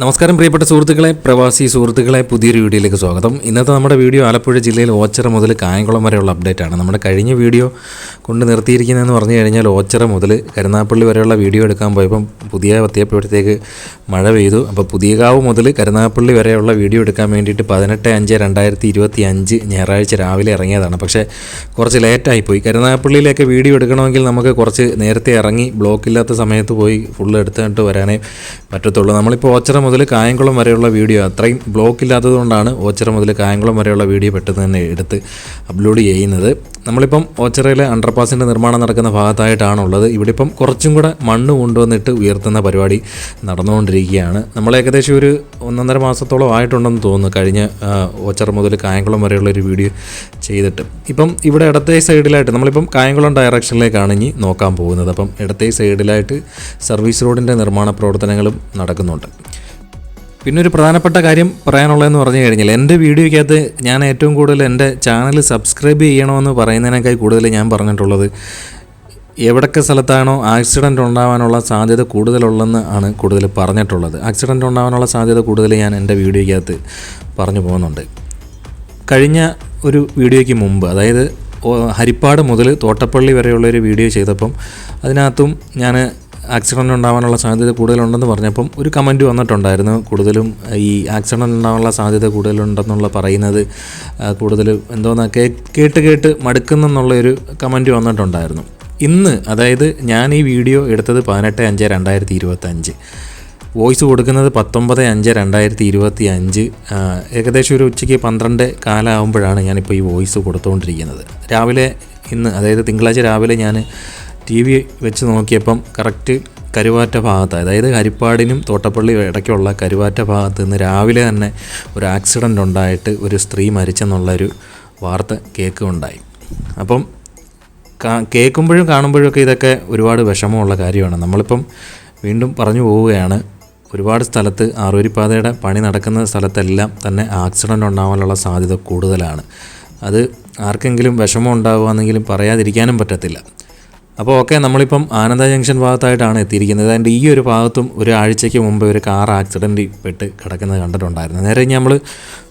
നമസ്കാരം പ്രിയപ്പെട്ട സുഹൃത്തുക്കളെ. പ്രവാസി സുഹൃത്തുക്കളെ പുതിയൊരു വീഡിയോയിലേക്ക് സ്വാഗതം. ഇന്നത്തെ നമ്മുടെ വീഡിയോ ആലപ്പുഴ ജില്ലയിൽ ഓച്ചറ മുതൽ കായംകുളം വരെയുള്ള അപ്ഡേറ്റ് ആണ്. നമ്മുടെ കഴിഞ്ഞ വീഡിയോ കൊണ്ട് നിർത്തിയിരിക്കുന്നതെന്ന് പറഞ്ഞു കഴിഞ്ഞാൽ ഓച്ചറ മുതൽ കരുനാപ്പള്ളി വരെയുള്ള വീഡിയോ എടുക്കാൻ പോയപ്പം പുതിയ വത്തിയപ്പോഴത്തേക്ക് മഴ പെയ്തു. അപ്പോൾ പുതിയകാവ് മുതൽ കരുനാപ്പള്ളി വരെയുള്ള വീഡിയോ എടുക്കാൻ വേണ്ടിയിട്ട് പതിനെട്ട് അഞ്ച് രണ്ടായിരത്തി ഇരുപത്തി അഞ്ച് ഞായറാഴ്ച രാവിലെ ഇറങ്ങിയതാണ്. പക്ഷേ കുറച്ച് ലേറ്റായി പോയി. കരുനാപ്പള്ളിയിലേക്ക് വീഡിയോ എടുക്കണമെങ്കിൽ നമുക്ക് കുറച്ച് നേരത്തെ ഇറങ്ങി ബ്ലോക്കില്ലാത്ത സമയത്ത് പോയി ഫുള്ള് എടുത്തിട്ട് വരാനേ പറ്റത്തുള്ളൂ. നമ്മളിപ്പോൾ ഓച്ചറ മുതൽ കായംകുളം വരെയുള്ള വീഡിയോ അത്രയും ബ്ലോക്ക് ഇല്ലാത്തതുകൊണ്ടാണ് ഓച്ചറ മുതൽ കായംകുളം വരെയുള്ള വീഡിയോ പെട്ടെന്ന് തന്നെ എടുത്ത് അപ്ലോഡ് ചെയ്യുന്നത്. നമ്മളിപ്പം ഓച്ചറയിലെ അണ്ടർപാസിന്റെ നിർമ്മാണം നടക്കുന്ന ഭാഗത്തായിട്ടാണുള്ളത്. ഇവിടെ ഇപ്പം കുറച്ചും കൂടെ മണ്ണ് കൊണ്ടുവന്നിട്ട് ഉയർത്തുന്ന പരിപാടി നടന്നുകൊണ്ടിരിക്കുകയാണ്. നമ്മൾ ഏകദേശം ഒരു ഒന്നൊന്നര മാസത്തോളം ആയിട്ടുണ്ടെന്ന് തോന്നുന്നു കഴിഞ്ഞ ഓച്ചർ മുതൽ കായംകുളം വരെയുള്ള ഒരു വീഡിയോ ചെയ്തിട്ട്. ഇപ്പം ഇവിടെ ഇടത്തെ സൈഡിലായിട്ട് നമ്മളിപ്പം കായംകുളം ഡയറക്ഷനിലേക്കാണ് ഇനി നോക്കാൻ പോകുന്നത്. അപ്പം ഇടത്തെ സൈഡിലായിട്ട് സർവീസ് റോഡിന്റെ നിർമ്മാണ പ്രവർത്തനങ്ങളും നടക്കുന്നുണ്ട്. പിന്നെ ഒരു പ്രധാനപ്പെട്ട കാര്യം പറയാനുള്ളതെന്ന് പറഞ്ഞു കഴിഞ്ഞാൽ എന്റെ വീഡിയോയ്ക്കകത്ത് ഞാൻ ഏറ്റവും കൂടുതൽ എന്റെ ചാനൽ സബ്സ്ക്രൈബ് ചെയ്യണമെന്ന് പറയുന്നതിനേക്കാൾ കൂടുതൽ ഞാൻ പറഞ്ഞിട്ടുള്ളത് എവിടൊക്കെ സ്ഥലത്താണോ ആക്സിഡന്റ് ഉണ്ടാവാനുള്ള സാധ്യത കൂടുതലുള്ളതെന്ന് ആണ് കൂടുതൽ പറഞ്ഞിട്ടുള്ളത്. ആക്സിഡന്റ് ഉണ്ടാവാനുള്ള സാധ്യത കൂടുതൽ ഞാൻ എന്റെ വീഡിയോയ്ക്കകത്ത് പറഞ്ഞു പോകുന്നുണ്ട്. കഴിഞ്ഞ ഒരു വീഡിയോയ്ക്ക് മുമ്പ് അതായത് ഹരിപ്പാട് മുതൽ തോട്ടപ്പള്ളി വരെയുള്ള ഒരു വീഡിയോ ചെയ്തപ്പം അതിനകത്തും ഞാൻ ആക്സിഡന്റ് ഉണ്ടാവാനുള്ള സാധ്യത കൂടുതലുണ്ടെന്ന് പറഞ്ഞപ്പം ഒരു കമന്റ് വന്നിട്ടുണ്ടായിരുന്നു. കൂടുതലും ഈ ആക്സിഡന്റ് ഉണ്ടാവാനുള്ള സാധ്യത കൂടുതലുണ്ടെന്നുള്ള പറയുന്നത് കൂടുതൽ എന്തോന്നാ കേ കേട്ട് കേട്ട് മടുക്കുന്നെന്നുള്ള ഒരു കമന്റ് വന്നിട്ടുണ്ടായിരുന്നു. ഇന്ന് അതായത് ഞാൻ ഈ വീഡിയോ എടുത്തത് പതിനെട്ട് അഞ്ച് രണ്ടായിരത്തി ഇരുപത്തഞ്ച് വോയിസ് കൊടുക്കുന്നത് പത്തൊമ്പത് അഞ്ച് രണ്ടായിരത്തി ഇരുപത്തി അഞ്ച് ഏകദേശം ഒരു ഉച്ചയ്ക്ക് പന്ത്രണ്ട് കാലമാകുമ്പോഴാണ് ഞാനിപ്പോൾ ഈ വോയിസ് കൊടുത്തുകൊണ്ടിരിക്കുന്നത് രാവിലെ ഇന്ന് അതായത് തിങ്കളാഴ്ച രാവിലെ ഞാൻ ടി വി വെച്ച് നോക്കിയപ്പം കറക്റ്റ് കരുവാറ്റ ഭാഗത്ത് അതായത് ഹരിപ്പാടിനും തോട്ടപ്പള്ളി ഇടയ്ക്കുള്ള കരുവാറ്റ ഭാഗത്ത് നിന്ന് രാവിലെ തന്നെ ഒരു ആക്സിഡന്റ് ഉണ്ടായിട്ട് ഒരു സ്ത്രീ മരിച്ചെന്നുള്ളൊരു വാർത്ത കേൾക്കുകയുണ്ടായി. അപ്പം കേൾക്കുമ്പോഴും കാണുമ്പോഴും ഒക്കെ ഇതൊക്കെ ഒരുപാട് വിഷമമുള്ള കാര്യമാണ്. നമ്മളിപ്പം വീണ്ടും പറഞ്ഞു പോവുകയാണ്. ഒരുപാട് സ്ഥലത്ത് ആറുവരിപ്പാതയുടെ പണി നടക്കുന്ന സ്ഥലത്തെല്ലാം തന്നെ ആക്സിഡന്റ് ഉണ്ടാവാനുള്ള സാധ്യത കൂടുതലാണ്. അത് ആർക്കെങ്കിലും വിഷമം ഉണ്ടാകുകയാണെങ്കിലും പറയാതിരിക്കാനും പറ്റത്തില്ല. അപ്പോൾ ഓക്കെ നമ്മളിപ്പം ആനന്ദ ജംഗ്ഷൻ ഭാഗത്തായിട്ടാണ് എത്തിയിരിക്കുന്നത്. അതിന്റെ ഈ ഒരു ഭാഗത്തും ഒരു ആഴ്ചയ്ക്ക് മുമ്പ് ഒരു കാർ ആക്സിഡന്റ് പെട്ട് കിടക്കുന്നത് കണ്ടിട്ടുണ്ടായിരുന്നു. നേരെ നമ്മൾ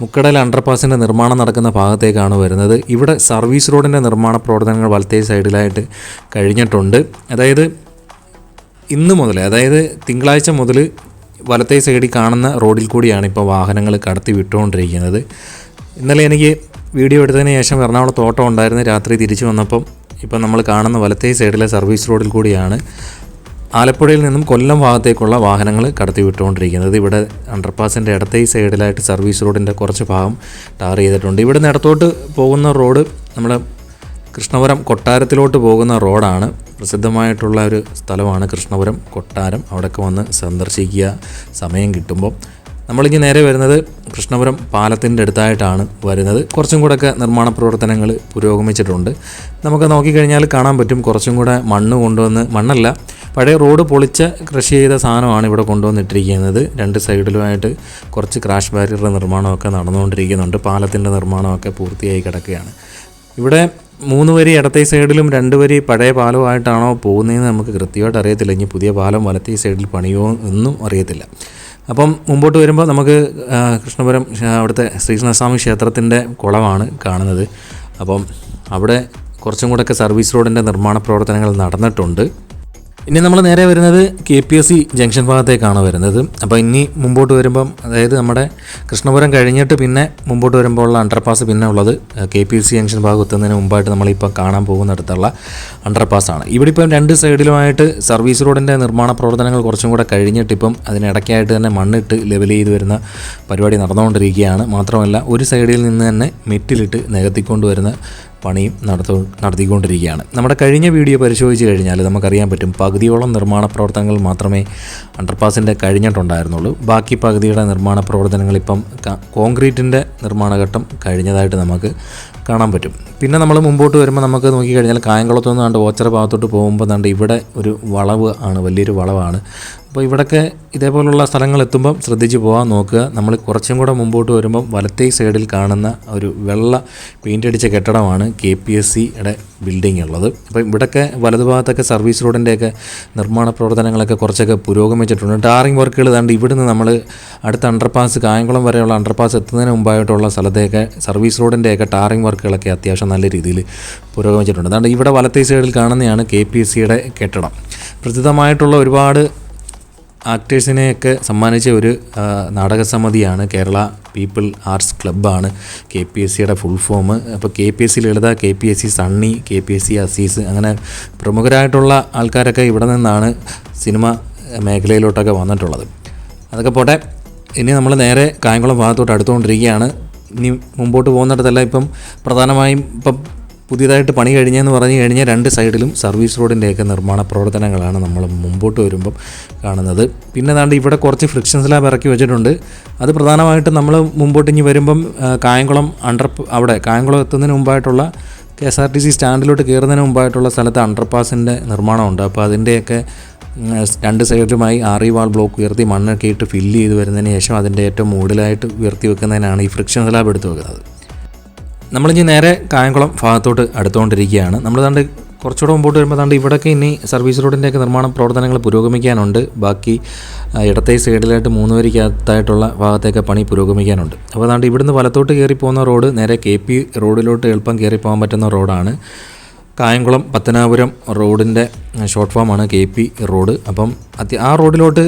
മുക്കടൽ അണ്ടർപാസിന്റെ നിർമ്മാണം നടക്കുന്ന ഭാഗത്തേക്കാണ് വരുന്നത്. ഇവിടെ സർവീസ് റോഡിന്റെ നിർമ്മാണ പ്രവർത്തനങ്ങൾ വലത്തേ സൈഡിലായിട്ട് കഴിഞ്ഞിട്ടുണ്ട്. അതായത് ഇന്ന് മുതൽ അതായത് തിങ്കളാഴ്ച മുതൽ വലത്തേ സൈഡിൽ കാണുന്ന റോഡിൽ കൂടിയാണ് ഇപ്പോൾ വാഹനങ്ങൾ കടത്തി വിട്ടുകൊണ്ടിരിക്കുന്നത്. ഇന്നലെ എനിക്ക് വീഡിയോ എടുത്തതിന് ശേഷം എറണാകുളത്ത് ഓട്ടം ഉണ്ടായിരുന്നു. രാത്രി തിരിച്ചു വന്നപ്പം ഇപ്പം നമ്മൾ കാണുന്ന വലത്തേ സൈഡിലെ സർവീസ് റോഡിൽ കൂടിയാണ് ആലപ്പുഴയിൽ നിന്നും കൊല്ലം ഭാഗത്തേക്കുള്ള വാഹനങ്ങൾ കടത്തി വിട്ടുകൊണ്ടിരിക്കുന്നത് ഇവിടെ അണ്ടർപാസിന്റെ ഇടത്തേ സൈഡിലായിട്ട് സർവീസ് റോഡിന്റെ കുറച്ച് ഭാഗം ടാർ ചെയ്തിട്ടുണ്ട്. ഇവിടുന്ന് ഇടത്തോട്ട് പോകുന്ന റോഡ് നമ്മുടെ കൃഷ്ണപുരം കൊട്ടാരത്തിലോട്ട് പോകുന്ന റോഡാണ്. പ്രസിദ്ധമായിട്ടുള്ള ഒരു സ്ഥലമാണ് കൃഷ്ണപുരം കൊട്ടാരം. അവിടെയൊക്കെ വന്ന് സന്ദർശിക്കുക. സമയം കിട്ടുമ്പോൾ നമ്മളിങ്ങ് നേരെ വരുന്നത് കൃഷ്ണപുരം പാലത്തിന്റെ അടുത്തായിട്ടാണ് വരുന്നത്. കുറച്ചും കൂടെയൊക്കെ നിർമ്മാണ പ്രവർത്തനങ്ങൾ പുരോഗമിച്ചിട്ടുണ്ട്. നമുക്ക് നോക്കിക്കഴിഞ്ഞാൽ കാണാൻ പറ്റും കുറച്ചും കൂടെ മണ്ണ് കൊണ്ടുവന്ന് മണ്ണല്ല പഴയ റോഡ് പൊളിച്ച കൃഷി ചെയ്ത സാധനമാണ് ഇവിടെ കൊണ്ടുവന്നിട്ടിരിക്കുന്നത്. രണ്ട് സൈഡിലുമായിട്ട് കുറച്ച് ക്രാഷ് ബാരിയറുടെ നിർമ്മാണമൊക്കെ നടന്നുകൊണ്ടിരിക്കുന്നുണ്ട്. പാലത്തിന്റെ നിർമ്മാണമൊക്കെ പൂർത്തിയായി കിടക്കുകയാണ്. ഇവിടെ മൂന്ന് വരി ഇടത്തേ സൈഡിലും രണ്ട് വരി പഴയ പാലവുമായിട്ടാണോ പോകുന്നതെന്ന് നമുക്ക് കൃത്യമായിട്ട് അറിയത്തില്ല. ഇനി പുതിയ പാലം വലത്തേ സൈഡിൽ പണിയോ എന്നും അറിയത്തില്ല. അപ്പം മുമ്പോട്ട് വരുമ്പോൾ നമുക്ക് കൃഷ്ണപുരം അവിടുത്തെ ശ്രീകൃഷ്ണസ്വാമി ക്ഷേത്രത്തിന്റെ കുളമാണ് കാണുന്നത്. അപ്പം അവിടെ കുറച്ചും കൂടെയൊക്കെ സർവീസ് റോഡിന്റെ നിർമ്മാണ പ്രവർത്തനങ്ങൾ നടന്നിട്ടുണ്ട്. ഇനി നമ്മൾ നേരെ വരുന്നത് K P S C junction ഭാഗത്തേക്കാണ് വരുന്നത്. അപ്പോൾ ഇനി മുമ്പോട്ട് വരുമ്പം അതായത് നമ്മുടെ കൃഷ്ണപുരം കഴിഞ്ഞിട്ട് പിന്നെ മുമ്പോട്ട് വരുമ്പോൾ ഉള്ള അണ്ടർപാസ് പിന്നെ ഉള്ളത് K P S C junction ഭാഗം എത്തുന്നതിന് മുമ്പായിട്ട് നമ്മളിപ്പോൾ കാണാൻ പോകുന്നിടത്തുള്ള അണ്ടർപാസ്സാണ് ഇവിടെ ഇപ്പം രണ്ട് സൈഡിലുമായിട്ട് സർവീസ് റോഡിന്റെ നിർമ്മാണ പ്രവർത്തനങ്ങൾ കുറച്ചും കൂടെ കഴിഞ്ഞിട്ട് ഇപ്പം അതിനിടയ്ക്കായിട്ട് തന്നെ മണ്ണിട്ട് ലെവൽ ചെയ്ത് വരുന്ന പരിപാടി നടന്നുകൊണ്ടിരിക്കുകയാണ്. മാത്രമല്ല ഒരു സൈഡിൽ നിന്ന് തന്നെ മെറ്റിലിട്ട് നികത്തിക്കൊണ്ട് വരുന്ന പണിയും നടത്തു നടത്തിക്കൊണ്ടിരിക്കുകയാണ്. നമ്മുടെ കഴിഞ്ഞ വീഡിയോ പരിശോധിച്ച് കഴിഞ്ഞാൽ നമുക്കറിയാൻ പറ്റും പകുതിയോളം നിർമ്മാണ പ്രവർത്തനങ്ങൾ മാത്രമേ അണ്ടർപാസിന്റെ കഴിഞ്ഞിട്ടുണ്ടായിരുന്നുള്ളൂ. ബാക്കി പകുതിയുടെ നിർമ്മാണ പ്രവർത്തനങ്ങൾ ഇപ്പം കോൺക്രീറ്റിന്റെ നിർമ്മാണഘട്ടം കഴിഞ്ഞതായിട്ട് നമുക്ക് കാണാൻ പറ്റും. പിന്നെ നമ്മൾ മുമ്പോട്ട് വരുമ്പോൾ നമുക്ക് നോക്കിക്കഴിഞ്ഞാൽ കായംകുളത്തുനിന്ന് കണ്ട് ഓച്ചറ ഭാഗത്തോട്ട് പോകുമ്പോൾ കണ്ട് ഇവിടെ ഒരു വളവ് ആണ് വലിയൊരു വളവാണ്. അപ്പോൾ ഇവിടൊക്കെ ഇതേപോലുള്ള സ്ഥലങ്ങൾ എത്തുമ്പം ശ്രദ്ധിച്ച് പോകാൻ നോക്കുക. നമ്മൾ കുറച്ചും കൂടെ മുമ്പോട്ട് വരുമ്പം വലത്തേ സൈഡിൽ കാണുന്ന ഒരു വെള്ള പെയിന്റ് അടിച്ച കെട്ടിടമാണ് കെ പി എസ് സിയുടെ ബിൽഡിംഗ് ഉള്ളത്. അപ്പോൾ ഇവിടൊക്കെ വലതുഭാഗത്തൊക്കെ സർവീസ് റോഡിന്റെയൊക്കെ നിർമ്മാണ പ്രവർത്തനങ്ങളൊക്കെ കുറച്ചൊക്കെ പുരോഗമിച്ചിട്ടുണ്ട്. ടാറിംഗ് വർക്കുകൾ കണ്ട് ഇവിടുന്ന് നമ്മൾ അടുത്ത അണ്ടർപാസ് കായംകുളം വരെയുള്ള അണ്ടർപാസ് എത്തുന്നതിന് മുമ്പായിട്ടുള്ള സ്ഥലത്തെയൊക്കെ സർവീസ് റോഡിന്റെയൊക്കെ ടാറിംഗ് വർക്കുകളൊക്കെ അത്യാവശ്യം നല്ല രീതിയിൽ പുരോഗമിച്ചിട്ടുണ്ട്. അതുകൊണ്ട് ഇവിടെ വലത്തേ സൈഡിൽ കാണുന്നതാണ് കെ പി എസ് സിയുടെ കെട്ടിടം. പ്രസിദ്ധമായിട്ടുള്ള ഒരുപാട് ആക്ടേഴ്സിനെയൊക്കെ സമ്മാനിച്ച ഒരു നാടക നാടകസമിതിയാണ് കേരള പീപ്പിൾ ആർട്സ് ക്ലബ്ബാണ് കെ പി എസ് സിയുടെ ഫുൾ ഫോം. അപ്പോൾ K P S C Lalitha K P S C Sunny K P S C Azeez അങ്ങനെ പ്രമുഖരായിട്ടുള്ള ആൾക്കാരൊക്കെ ഇവിടെ നിന്നാണ് സിനിമ മേഖലയിലോട്ടൊക്കെ വന്നിട്ടുള്ളത്. അതൊക്കെ പോട്ടെ ഇനി നമ്മൾ നേരെ കായംകുളം ഭാഗത്തോട്ട് അടുത്തുകൊണ്ടിരിക്കുകയാണ്. ഇനി മുമ്പോട്ട് പോകുന്നിടത്തല്ല ഇപ്പം പ്രധാനമായും ഇപ്പം പുതിയതായിട്ട് പണി കഴിഞ്ഞെന്ന് പറഞ്ഞു കഴിഞ്ഞാൽ രണ്ട് സൈഡിലും സർവീസ് റോഡിന്റെയൊക്കെ നിർമ്മാണ പ്രവർത്തനങ്ങളാണ് നമ്മൾ മുമ്പോട്ട് വരുമ്പം കാണുന്നത്. പിന്നെ ദാണ്ട് ഇവിടെ കുറച്ച് ഫ്രിക്ഷൻ സ്ലാബ് ഇറക്കി വെച്ചിട്ടുണ്ട്. അത് പ്രധാനമായിട്ടും നമ്മൾ മുമ്പോട്ട് ഇനി വരുമ്പം കായംകുളം അണ്ടർ അവിടെ കായംകുളം എത്തുന്നതിന് മുമ്പായിട്ടുള്ള K S R T C സ്റ്റാൻഡിലോട്ട് കയറുന്നതിന് മുമ്പായിട്ടുള്ള സ്ഥലത്ത് അണ്ടർപാസിന്റെ നിർമ്മാണമുണ്ട്. അപ്പോൾ അതിന്റെയൊക്കെ രണ്ട് സൈഡിലുമായി ആറി വാൾ ബ്ലോക്ക് ഉയർത്തി മണ്ണൊക്കെ ഇട്ട് ഫില്ല് ചെയ്ത് വരുന്നതിന് ശേഷം അതിന്റെ ഏറ്റവും മുകളിലായിട്ട് ഉയർത്തി വെക്കുന്നതിനാണ് ഈ ഫ്രിക്ഷൻ സ്ലാബ് എടുത്ത് വെക്കുന്നത്. നമ്മളിനി നേരെ കായംകുളം ഭാഗത്തോട്ട് അടുത്തുകൊണ്ടിരിക്കുകയാണ്. നമ്മൾ തണ്ട് കുറച്ചുകൂടെ മുമ്പോട്ട് വരുമ്പോൾ തണ്ട് ഇവിടെയൊക്കെ ഇനി സർവീസ് റോഡിന്റെയൊക്കെ നിർമ്മാണ പ്രവർത്തനങ്ങൾ പുരോഗമിക്കാനുണ്ട്. ബാക്കി ഇടത്തെ സൈഡിലായിട്ട് മൂന്ന് വരിക്കകത്തായിട്ടുള്ള ഭാഗത്തേക്ക് പണി പുരോഗമിക്കാനുണ്ട്. അപ്പോൾ തണ്ട് ഇവിടുന്ന് വലത്തോട്ട് കയറി പോകുന്ന റോഡ് നേരെ കെ പി റോഡിലോട്ട് എളുപ്പം കയറി പോകാൻ പറ്റുന്ന റോഡാണ്. കായംകുളം പത്തനാപുരം റോഡിന്റെ ഷോർട്ട് ഫോമാണ് കെ പി റോഡ്. അപ്പം അത്യ ആ റോഡിലോട്ട്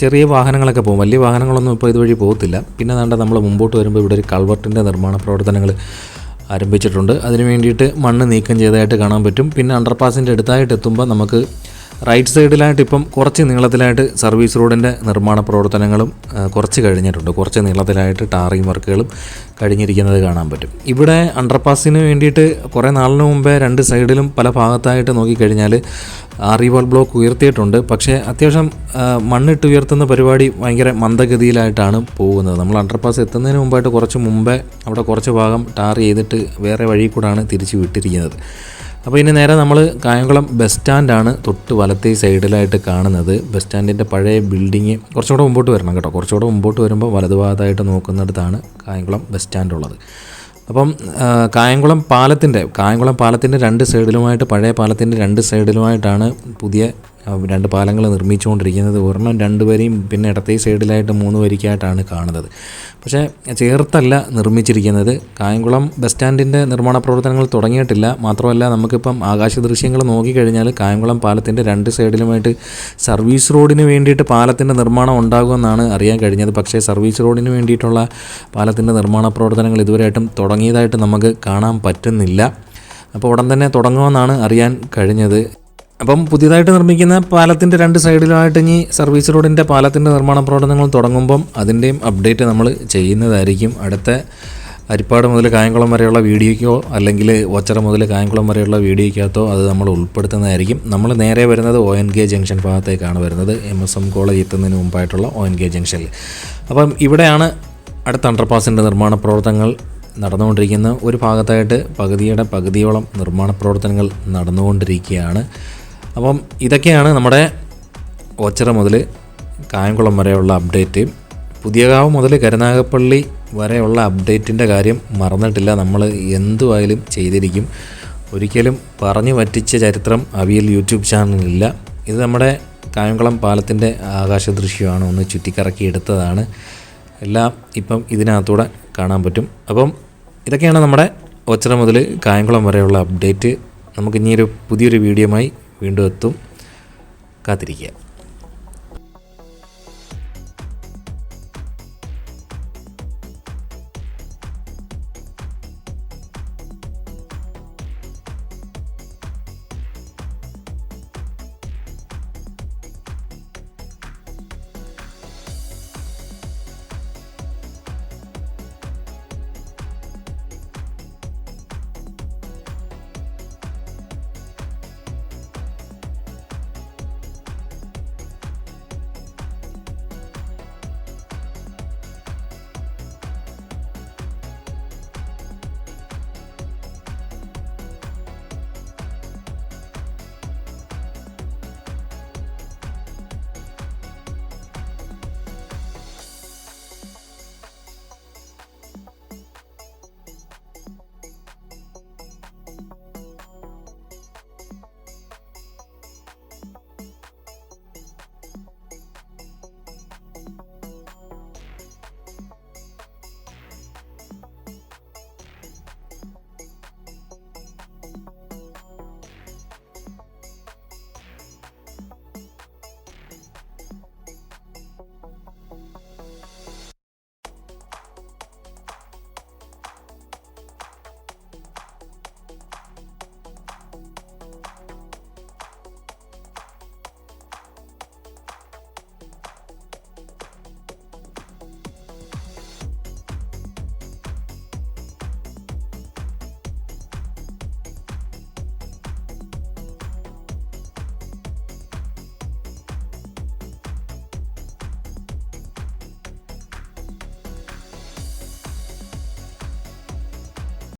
ചെറിയ വാഹനങ്ങളൊക്കെ പോകും. വലിയ വാഹനങ്ങളൊന്നും ഇപ്പോൾ ഇതുവഴി പോകത്തില്ല. പിന്നെ വേണ്ട നമ്മൾ മുമ്പോട്ട് വരുമ്പോൾ ഇവിടെ ഒരു കൾവർട്ടിന്റെ നിർമ്മാണ പ്രവർത്തനങ്ങൾ ആരംഭിച്ചിട്ടുണ്ട്. അതിന് വേണ്ടിയിട്ട് മണ്ണ് നീക്കം ചെയ്തതായിട്ട് കാണാൻ പറ്റും. പിന്നെ അണ്ടർപാസിന്റെ അടുത്തായിട്ട് എത്തുമ്പോൾ നമുക്ക് റൈറ്റ് സൈഡിലായിട്ട് ഇപ്പം കുറച്ച് നീളത്തിലായിട്ട് സർവീസ് റോഡിന്റെ നിർമ്മാണ പ്രവർത്തനങ്ങളും കുറച്ച് കഴിഞ്ഞിട്ടുണ്ട്. കുറച്ച് നീളത്തിലായിട്ട് ടാറിങ് വർക്കുകളും കഴിഞ്ഞിരിക്കുന്നത് കാണാൻ പറ്റും. ഇവിടെ അണ്ടർപാസിന് വേണ്ടിയിട്ട് കുറേ നാളിന് മുമ്പേ രണ്ട് സൈഡിലും പല ഭാഗത്തായിട്ട് നോക്കിക്കഴിഞ്ഞാൽ ആറിവാൾ ബ്ലോക്ക് ഉയർത്തിയിട്ടുണ്ട്. പക്ഷേ അത്യാവശ്യം മണ്ണിട്ട് ഉയർത്തുന്ന പരിപാടി ഭയങ്കര മന്ദഗതിയിലായിട്ടാണ് പോകുന്നത്. നമ്മൾ അണ്ടർപാസ് എത്തുന്നതിന് മുമ്പായിട്ട് കുറച്ച് മുമ്പേ അവിടെ കുറച്ച് ഭാഗം ടാർ ചെയ്തിട്ട് വേറെ വഴി കൂടാണ് തിരിച്ച് വിട്ടിരിക്കുന്നത്. അപ്പോൾ ഇനി നേരെ നമ്മൾ കായംകുളം ബസ് സ്റ്റാൻഡാണ് തൊട്ട് വലത്തെ സൈഡിലായിട്ട് കാണുന്നത്. ബസ് സ്റ്റാൻഡിന്റെ പഴയ ബിൽഡിങ് കുറച്ചുകൂടെ മുമ്പോട്ട് വരണം കേട്ടോ. കുറച്ചുകൂടെ മുമ്പോട്ട് വരുമ്പോൾ വലതുഭാഗത്തായിട്ട് നോക്കുന്നിടത്താണ് കായംകുളം ബസ് സ്റ്റാൻഡ് ഉള്ളത്. അപ്പം കായംകുളം പാലത്തിന്റെ കായംകുളം പാലത്തിന്റെ രണ്ട് സൈഡിലുമായിട്ട് പഴയ പാലത്തിന്റെ രണ്ട് സൈഡിലുമായിട്ടാണ് പുതിയ രണ്ട് പാലങ്ങൾ നിർമ്മിച്ചുകൊണ്ടിരിക്കുന്നത് ഒരെണ്ണം രണ്ട് വരിയും പിന്നെ ഇടത്തേ സൈഡിലായിട്ട് മൂന്ന് വരിക്കായിട്ടാണ് കാണുന്നത്. പക്ഷേ ചേർത്തല്ല നിർമ്മിച്ചിരിക്കുന്നത്. കായംകുളം ബസ് സ്റ്റാൻഡിന്റെ നിർമ്മാണ പ്രവർത്തനങ്ങൾ തുടങ്ങിയിട്ടില്ല. മാത്രമല്ല നമുക്കിപ്പം ആകാശ ദൃശ്യങ്ങൾ നോക്കിക്കഴിഞ്ഞാൽ കായംകുളം പാലത്തിന്റെ രണ്ട് സൈഡിലുമായിട്ട് സർവീസ് റോഡിന് വേണ്ടിയിട്ട് പാലത്തിന്റെ നിർമ്മാണം ഉണ്ടാകുമെന്നാണ് അറിയാൻ കഴിഞ്ഞത്. പക്ഷേ സർവീസ് റോഡിന് വേണ്ടിയിട്ടുള്ള പാലത്തിന്റെ നിർമ്മാണ പ്രവർത്തനങ്ങൾ ഇതുവരെയായിട്ടും തുടങ്ങിയതായിട്ട് നമുക്ക് കാണാൻ പറ്റുന്നില്ല. അപ്പോൾ ഉടൻ തന്നെ തുടങ്ങുമെന്നാണ് അറിയാൻ കഴിഞ്ഞത്. അപ്പം പുതിയതായിട്ട് നിർമ്മിക്കുന്ന പാലത്തിന്റെ രണ്ട് സൈഡിലുമായിട്ട് ഇനി സർവീസ് റോഡിന്റെ പാലത്തിന്റെ നിർമ്മാണ പ്രവർത്തനങ്ങൾ തുടങ്ങുമ്പം അതിന്റെയും അപ്ഡേറ്റ് നമ്മൾ ചെയ്യുന്നതായിരിക്കും. അടുത്ത അരിപ്പാട് മുതൽ കായംകുളം വരെയുള്ള വീഡിയോയ്ക്കോ അല്ലെങ്കിൽ ഒച്ചറ മുതൽ കായംകുളം വരെയുള്ള വീഡിയോയ്ക്കകത്തോ അത് നമ്മൾ ഉൾപ്പെടുത്തുന്നതായിരിക്കും. നമ്മൾ നേരെ വരുന്നത് ഒ എൻ കെ ജംഗ്ഷൻ ഭാഗത്തേക്കാണ് വരുന്നത്. എം എസ് എം കോളേജ് എത്തുന്നതിന് മുമ്പായിട്ടുള്ള ഒ എൻ കെ ജംഗ്ഷനിൽ അപ്പം ഇവിടെയാണ് അടുത്ത അണ്ടർപാസിന്റെ നിർമ്മാണ പ്രവർത്തനങ്ങൾ നടന്നുകൊണ്ടിരിക്കുന്ന ഒരു ഭാഗത്തായിട്ട് പകുതിയുടെ പകുതിയോളം നിർമ്മാണ പ്രവർത്തനങ്ങൾ നടന്നുകൊണ്ടിരിക്കുകയാണ്. അപ്പം ഇതൊക്കെയാണ് നമ്മുടെ ഓച്ചിറ മുതൽ കായംകുളം വരെയുള്ള അപ്ഡേറ്റ് പുതിയകാവ് മുതൽ കരുനാഗപ്പള്ളി വരെയുള്ള അപ്ഡേറ്റിന്റെ കാര്യം മറന്നിട്ടില്ല. നമ്മൾ എന്തുമായാലും ചെയ്തിരിക്കും. ഒരിക്കലും പറഞ്ഞു പറ്റിച്ച ചരിത്രം അവിയൽ യൂട്യൂബ് ചാനലിലില്ല. ഇത് നമ്മുടെ കായംകുളം പാലത്തിന്റെ ആകാശ ദൃശ്യമാണ് ഒന്ന് ചുറ്റിക്കറക്കി എടുത്തതാണ്. എല്ലാം ഇപ്പം ഇതിനകത്തൂടെ കാണാൻ പറ്റും. അപ്പം ഇതൊക്കെയാണ് നമ്മുടെ ഒച്ചറ മുതൽ കായംകുളം വരെയുള്ള അപ്ഡേറ്റ് നമുക്ക് ഇനിയൊരു പുതിയൊരു വീഡിയോയുമായി വീണ്ടും എത്തും. കാത്തിരിക്കുക.